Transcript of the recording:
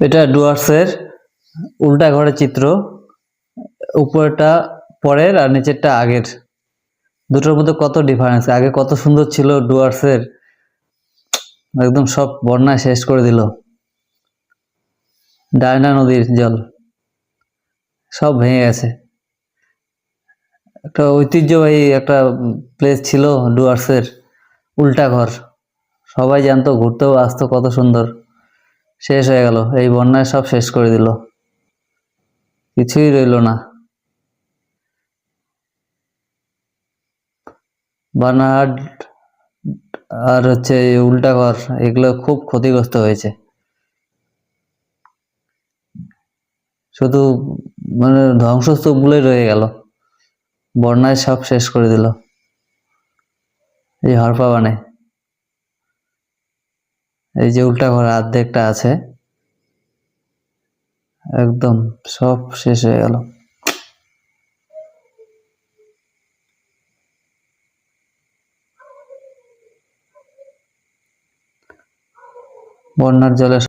এটা ডুয়ার্সের উল্টা ঘরের চিত্র উপরেরটা পরের আর নিচেরটা আগের। দুটোর মধ্যে কত ডিফারেন্স আগে কত সুন্দর ছিল ডুয়ার্সের। একদম সব বন্যায় শেষ করে দিল। ডায়না নদীর জল। সব ভেঙে গেছে। একটা ঐতিহ্যবাহী একটা প্লেস ছিল ডুয়ার্সের। উল্টা ঘর। সবাই জানতো, ঘুরতেও আসতো কত সুন্দর। শেষ হয়ে গেল। এই বন্যায় সব শেষ করে দিল। কিছুই রইল না। বানাহাট আর হচ্ছে উল্টা ঘর, এগুলো খুব ক্ষতিগ্রস্ত হয়েছে। শুধু মানে ধ্বংসস্তূপগুলোই রয়ে গেল। বন্যায় সব শেষ করে দিল। এই হরপা বানে। এই যে উল্টা ঘর আর্ধেকটা আছে। একদম সব শেষ হয়ে গেল। বন্যার জলে